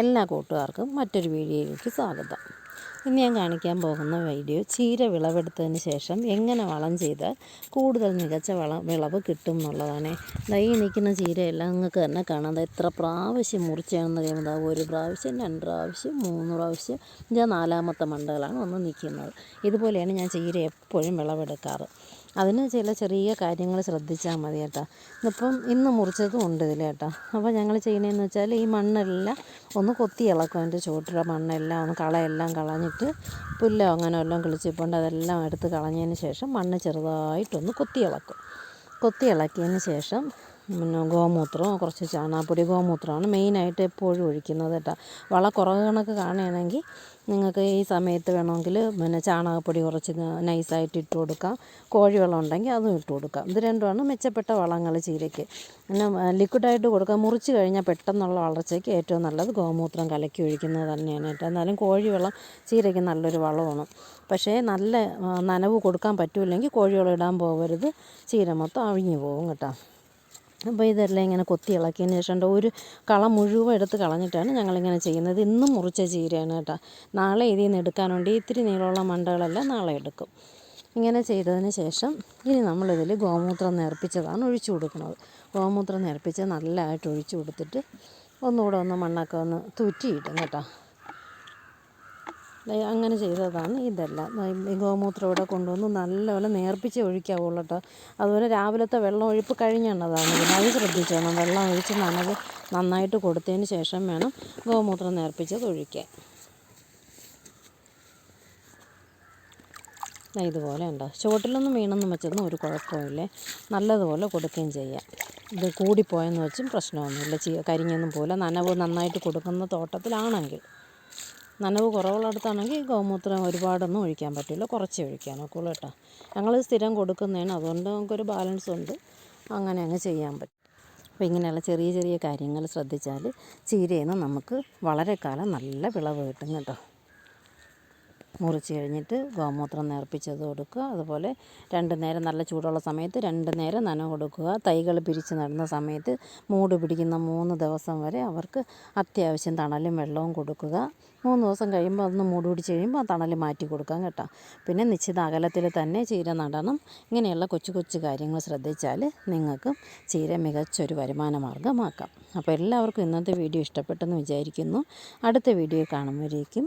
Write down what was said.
എല്ലാ കൂട്ടുകാർക്കും മറ്റൊരു വീഡിയോയിലേക്ക് സ്വാഗതം. ഇന്ന് ഞാൻ കാണിക്കാൻ പോകുന്ന വീഡിയോ ചീര വിളവെടുത്തതിന് ശേഷം എങ്ങനെ വളം ചെയ്താൽ കൂടുതൽ മികച്ച വളം വിളവ് കിട്ടും എന്നുള്ളതാണ്. ഈ നിൽക്കുന്ന ചീരയെല്ലാം നിങ്ങൾക്ക് തന്നെ കാണാം. എത്ര പ്രാവശ്യം മുറിച്ചാണെന്ന് കഴിയുമ്പോൾ ഒരു പ്രാവശ്യം രണ്ട് പ്രാവശ്യം മൂന്ന് പ്രാവശ്യം ഞാൻ നാലാമത്തെ മണ്ടകളാണ് ഒന്ന് നിൽക്കുന്നത്. ഇതുപോലെയാണ് ഞാൻ ചീര എപ്പോഴും വിളവെടുക്കാറ്. അതിന് ചില ചെറിയ കാര്യങ്ങൾ ശ്രദ്ധിച്ചാൽ മതി കേട്ടോ. ഇപ്പം ഇന്ന് മുറിച്ചതും ഉണ്ട് ഇതിൽ കേട്ടോ. അപ്പോൾ ഞങ്ങൾ ചെയ്യുന്നതെന്ന് വെച്ചാൽ ഈ മണ്ണെല്ലാം ഒന്ന് കൊത്തി ഇളക്കും. അതിന്റെ ചുവട്ടിലെ മണ്ണെല്ലാം ഒന്ന് കളയെല്ലാം കളഞ്ഞിട്ട് പുല്ലോ അങ്ങനെ വല്ലതും കിളിച്ചിപ്പോണ്ട് അതെല്ലാം എടുത്ത് കളഞ്ഞതിന് ശേഷം മണ്ണ് ചെറുതായിട്ടൊന്ന് കൊത്തി ഇളക്കും കൊത്തി ഇളക്കിയതിന് ശേഷം പിന്നെ ഗോമൂത്രം കുറച്ച് ചാണകപ്പൊടി ഗോമൂത്രമാണ് മെയിനായിട്ട് എപ്പോഴും ഒഴിക്കുന്നത് കേട്ടോ. വള കുറവ് കണക്ക് കാണുകയാണെങ്കിൽ നിങ്ങൾക്ക് ഈ സമയത്ത് വേണമെങ്കിൽ പിന്നെ ചാണകപ്പൊടി കുറച്ച് നൈസായിട്ട് ഇട്ട് കൊടുക്കാം. കോഴിവെള്ളം ഉണ്ടെങ്കിൽ അതും ഇട്ട് കൊടുക്കാം. ഇത് രണ്ടുമാണ് മെച്ചപ്പെട്ട വളങ്ങൾ ചീരയ്ക്ക്. പിന്നെ ലിക്വിഡായിട്ട് കൊടുക്കാം. മുറിച്ച് കഴിഞ്ഞാൽ പെട്ടെന്നുള്ള വളർച്ചയ്ക്ക് ഏറ്റവും നല്ലത് ഗോമൂത്രം കലക്കി ഒഴിക്കുന്നത് തന്നെയാണ് കേട്ടോ. എന്നാലും കോഴിവെള്ളം ചീരയ്ക്ക് നല്ലൊരു വളമാണ്. പക്ഷേ നല്ല നനവ് കൊടുക്കാൻ പറ്റില്ലെങ്കിൽ കോഴിവെള്ളം ഇടാൻ പോകരുത്. ചീര മൊത്തം അഴിഞ്ഞു പോകും കേട്ടോ. അപ്പോൾ ഇതെല്ലാം ഇങ്ങനെ കൊത്തി ഇളക്കിയതിന് ശേഷം ഒരു കള മുഴുവൻ എടുത്ത് കളഞ്ഞിട്ടാണ് ഞങ്ങളിങ്ങനെ ചെയ്യുന്നത്. ഇന്നും മുറിച്ച ചീരയാണ് കേട്ടോ. നാളെ ഇതിൽ നിന്ന് എടുക്കാനുണ്ട്. ഇത്തിരി നീളമുള്ള മണ്ടകളെല്ലാം നാളെ എടുക്കും. ഇങ്ങനെ ചെയ്തതിന് ശേഷം ഇനി നമ്മളിതിൽ ഗോമൂത്രം നേർപ്പിച്ചതാണ് ഒഴിച്ചു കൊടുക്കുന്നത്. ഗോമൂത്രം നേർപ്പിച്ച് നല്ലതായിട്ട് ഒഴിച്ചു കൊടുത്തിട്ട് ഒന്നുകൂടെ ഒന്ന് മണ്ണൊക്കെ ഒന്ന് തൂറ്റിയിടും കേട്ടോ. അങ്ങനെ ചെയ്തതാണ് ഇതെല്ലാം. ഈ ഗോമൂത്രം ഇവിടെ കൊണ്ടുവന്ന് നല്ലപോലെ നേർപ്പിച്ച് ഒഴിക്കാവുള്ളൂ കേട്ടോ അതുപോലെ രാവിലത്തെ വെള്ളം ഒഴിപ്പ് കഴിഞ്ഞെണ്ണതാണ് അത് ശ്രദ്ധിച്ചോണം വെള്ളം ഒഴിച്ച് നനവ് നന്നായിട്ട് കൊടുത്തതിന് ശേഷം വേണം ഗോമൂത്രം നേർപ്പിച്ചത് ഒഴിക്കാൻ. ഇതുപോലെ ഉണ്ടോ? ചുവട്ടിലൊന്നും വീണൊന്നും വെച്ചൊന്നും ഒരു കുഴപ്പമില്ലേ നല്ലതുപോലെ കൊടുക്കുകയും ചെയ്യാം. ഇത് കൂടിപ്പോയെന്ന് വെച്ചും പ്രശ്നമൊന്നുമില്ല. കരിഞ്ഞൊന്നും പോലെ നനവ് നന്നായിട്ട് കൊടുക്കുന്ന തോട്ടത്തിലാണെങ്കിൽ. നനവ് കുറവുള്ളിടത്താണെങ്കിൽ ഗോമൂത്രം ഒരുപാടൊന്നും ഒഴിക്കാൻ പറ്റില്ല. കുറച്ചേ ഒഴിക്കാൻ ഒക്കുള്ളൂ കേട്ടോ. ഞങ്ങൾ സ്ഥിരം കൊടുക്കുന്നതാണ്. അതുകൊണ്ട് നമുക്കൊരു ബാലൻസ് ഉണ്ട്. അങ്ങനെ അങ്ങ് ചെയ്യാൻ പറ്റും. അപ്പോൾ ഇങ്ങനെയുള്ള ചെറിയ ചെറിയ കാര്യങ്ങൾ ശ്രദ്ധിച്ചാൽ ചീരയിൽ നിന്ന് നമുക്ക് വളരെ കാലം നല്ല വിളവ് കിട്ടും കേട്ടോ. മുറിച്ച് കഴിഞ്ഞിട്ട് ഗോമൂത്രം നേർപ്പിച്ചത് കൊടുക്കുക. അതുപോലെ രണ്ട് നേരം നല്ല ചൂടുള്ള സമയത്ത് രണ്ട് നേരം നനവ് കൊടുക്കുക. തൈകൾ പിരിച്ച് നടുന്ന സമയത്ത് മൂട് പിടിക്കുന്ന മൂന്ന് ദിവസം വരെ അവർക്ക് അത്യാവശ്യം തണലും വെള്ളവും കൊടുക്കുക. മൂന്ന് ദിവസം കഴിയുമ്പോൾ അതൊന്ന് മൂട് പിടിച്ച് കഴിയുമ്പോൾ ആ തണൽ മാറ്റി കൊടുക്കാം കേട്ടോ. പിന്നെ നിശ്ചിത അകലത്തിൽ തന്നെ ചീര നടണം. ഇങ്ങനെയുള്ള കൊച്ചു കൊച്ചു കാര്യങ്ങൾ ശ്രദ്ധിച്ചാൽ നിങ്ങൾക്ക് ചീര മികച്ചൊരു വരുമാന മാർഗമാക്കാം അപ്പോൾ എല്ലാവർക്കും ഇന്നത്തെ വീഡിയോ ഇഷ്ടപ്പെട്ടെന്ന് വിചാരിക്കുന്നു. അടുത്ത വീഡിയോ കാണുമ്പോഴേക്കും